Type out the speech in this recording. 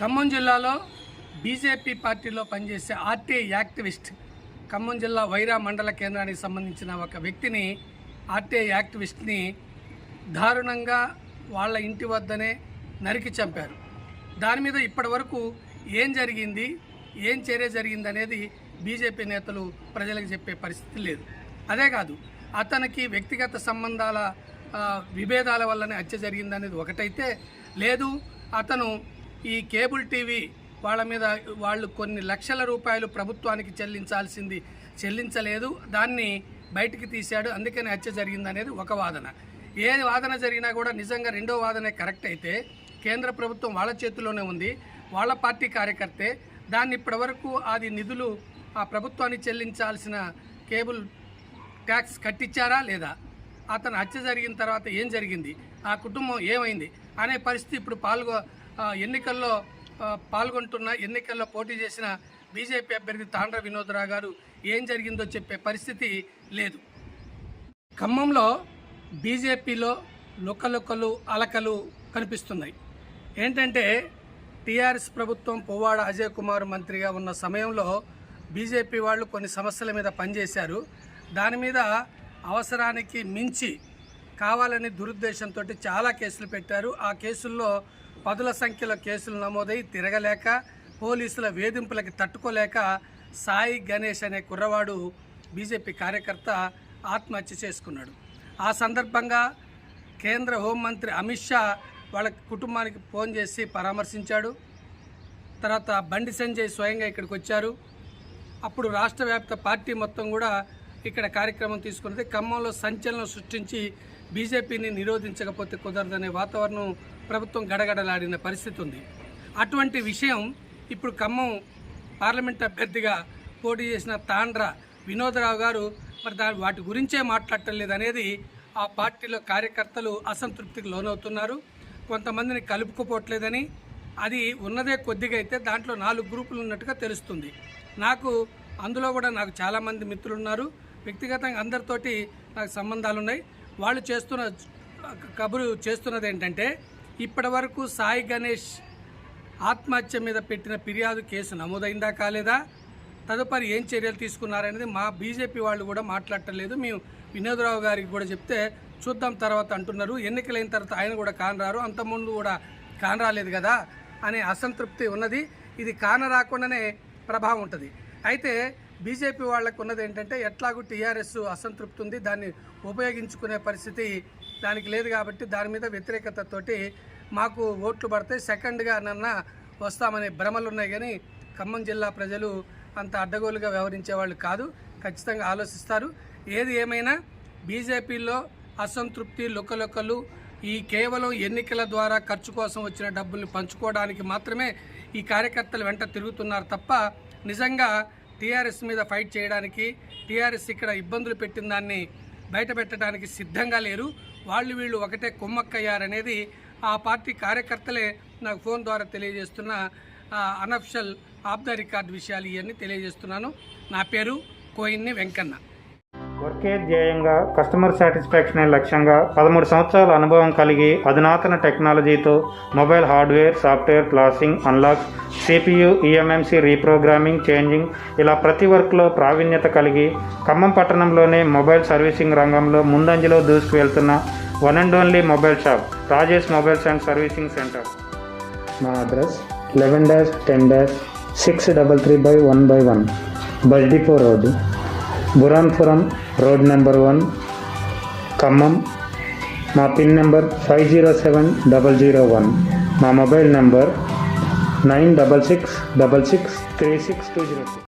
ఖమ్మం జిల్లాలో బీజేపీ పార్టీలో పనిచేసే ఆర్టీ యాక్టివిస్ట్ ఖమ్మం జిల్లా వైరా మండల కేంద్రానికి సంబంధించిన ఒక వ్యక్తిని ఆర్టీ యాక్టివిస్ట్ని దారుణంగా వాళ్ళ ఇంటి వద్దనే నరికి చంపారు. దాని మీద ఇప్పటి వరకు ఏం జరిగింది ఏం చర్య జరిగింది అనేది బీజేపీ నేతలు ప్రజలకు చెప్పే పరిస్థితి లేదు. అదే కాదు అతనికి వ్యక్తిగత సంబంధాల విభేదాల వల్లనే హత్య జరిగిందనేది ఒకటైతే లేదు. అతను ఈ కేబుల్ టీవీ వాళ్ళ మీద వాళ్ళు కొన్ని లక్షల రూపాయలు ప్రభుత్వానికి చెల్లించాల్సింది చెల్లించలేదు. దాన్ని బయటికి తీశాడు. అందుకని హత్య జరిగిందనేది ఒక వాదన. ఏ వాదన జరిగినా కూడా నిజంగా రెండో వాదనే కరెక్ట్ అయితే కేంద్ర ప్రభుత్వం వాళ్ళ చేతిలోనే ఉంది. వాళ్ళ పార్టీ కార్యకర్తే దాన్ని ఇప్పటివరకు అది నిధులు ఆ ప్రభుత్వానికి చెల్లించాల్సిన కేబుల్ ట్యాక్స్ కట్టించారా లేదా? అతను హత్య జరిగిన తర్వాత ఏం జరిగింది? ఆ కుటుంబం ఏమైంది? అనే పరిస్థితి ఇప్పుడు పాల్గొ ఎన్నికల్లో పాల్గొంటున్న ఎన్నికల్లో పోటీ చేసిన బీజేపీ అభ్యర్థి తాండ్ర వినోదరావు గారు ఏం జరిగిందో చెప్పే పరిస్థితి లేదు. ఖమ్మంలో బీజేపీలో లుకలుకలు అలకలు కనిపిస్తున్నాయి. ఏంటంటే టీఆర్ఎస్ ప్రభుత్వం పువ్వాడ అజయ్ కుమార్ మంత్రిగా ఉన్న సమయంలో బీజేపీ వాళ్ళు కొన్ని సమస్యల మీద పనిచేశారు. దాని మీద అవసరానికి మించి కావాలని దురుద్దేశంతో చాలా కేసులు పెట్టారు. ఆ కేసుల్లో పదుల సంఖ్యలో కేసులు నమోదై తిరగలేక పోలీసుల వేధింపులకి తట్టుకోలేక సాయి గణేష్ అనే కుర్రవాడు బీజేపీ కార్యకర్త ఆత్మహత్య చేసుకున్నాడు. ఆ సందర్భంగా కేంద్ర హోంమంత్రి అమిత్ షా వాళ్ళ కుటుంబానికి ఫోన్ చేసి పరామర్శించాడు. తర్వాత బండి సంజయ్ స్వయంగా ఇక్కడికి వచ్చారు. అప్పుడు రాష్ట్ర వ్యాప్త పార్టీ మొత్తం కూడా ఇక్కడ కార్యక్రమం తీసుకున్నది. ఖమ్మంలో సంచలనం సృష్టించి బీజేపీని నిరోధించకపోతే కుదరదనే వాతావరణం ప్రభుత్వం గడగడలాడిన పరిస్థితి ఉంది. అటువంటి విషయం ఇప్పుడు ఖమ్మం పార్లమెంట్ అభ్యర్థిగా పోటీ చేసిన తాండ్ర వినోదరావు గారు మరి దాని వాటి గురించే మాట్లాడటం లేదనేది ఆ పార్టీలో కార్యకర్తలు అసంతృప్తికి లోనవుతున్నారు. కొంతమందిని కలుపుకోపోవట్లేదని అది ఉన్నదే కొద్దిగా అయితే దాంట్లో నాలుగు గ్రూపులు ఉన్నట్టుగా తెలుస్తుంది. నాకు అందులో కూడా నాకు చాలామంది మిత్రులు ఉన్నారు వ్యక్తిగతంగా అందరితోటి నాకు సంబంధాలు ఉన్నాయి వాళ్ళు చేస్తున్న కబురు చేస్తున్నది ఏంటంటే ఇప్పటి వరకు సాయి గణేష్ ఆత్మహత్య మీద పెట్టిన ఫిర్యాదు కేసు నమోదైందా కాలేదా? తదుపరి ఏం చర్యలు తీసుకున్నారనేది మా బీజేపీ వాళ్ళు కూడా మాట్లాడటం మేము వినోదరావు గారికి కూడా చెప్తే చూద్దాం తర్వాత అంటున్నారు. ఎన్నికలైన తర్వాత ఆయన కూడా కానరారు. అంతకుముందు కూడా కానరాలేదు కదా అనే అసంతృప్తి ఉన్నది. ఇది కాన రాకుండానే ప్రభావం ఉంటుంది. అయితే బీజేపీ వాళ్ళకు ఉన్నది ఏంటంటే ఎట్లాగూ టీఆర్ఎస్ అసంతృప్తి ఉంది దాన్ని ఉపయోగించుకునే పరిస్థితి దానికి లేదు కాబట్టి దాని మీద వ్యతిరేకతతోటి మాకు ఓట్లు పడతాయి సెకండ్గా నన్న వస్తామనే భ్రమలు ఉన్నాయి కానీ ఖమ్మం జిల్లా ప్రజలు అంత అడ్డగోలుగా వ్యవహరించే వాళ్ళు కాదు. ఖచ్చితంగా ఆలోచిస్తారు. ఏది ఏమైనా బీజేపీలో అసంతృప్తి లొక్కలొక్కలు ఈ కేవలం ఎన్నికల ద్వారా ఖర్చు కోసం వచ్చిన డబ్బుల్ని పంచుకోవడానికి మాత్రమే ఈ కార్యకర్తలు వెంట తిరుగుతున్నారు తప్ప నిజంగా టీఆర్ఎస్ మీద ఫైట్ చేయడానికి టీఆర్ఎస్ ఇక్కడ ఇబ్బందులు పెట్టిన దాన్ని బయట పెట్టడానికి సిద్ధంగా లేరు. వాళ్ళు వీళ్ళు ఒకటే కుమ్మక్కయ్యారనేది ఆ పార్టీ కార్యకర్తలే నాకు ఫోన్ ద్వారా తెలియజేస్తున్న అనఫిషియల్ ఆఫ్ ద రికార్డ్ విషయాలు ఇవన్నీ తెలియజేస్తున్నాను. నా పేరు కోయిన్ని వెంకన్న. వర్కే ధ్యేయంగా కస్టమర్ సాటిస్ఫాక్షన్ లక్ష్యంగా పదమూడు సంవత్సరాల అనుభవం కలిగి అధునాతన టెక్నాలజీతో mobile hardware software క్లాసింగ్ unlock CPU eMMC reprogramming changing ఇలా ప్రతి వర్క్లో ప్రావీణ్యత కలిగి ఖమ్మం పట్టణంలోనే మొబైల్ సర్వీసింగ్ రంగంలో ముందంజలో దూసుకు వెళ్తున్న one and only mobile shop Rajesh mobiles and servicing centre. మా address eleven dash ten dash six double three by one by one bus depot road Buranpuram road number one Khammam మా pin number five zero seven double zero one మా mobile number nine double six double six three six two zero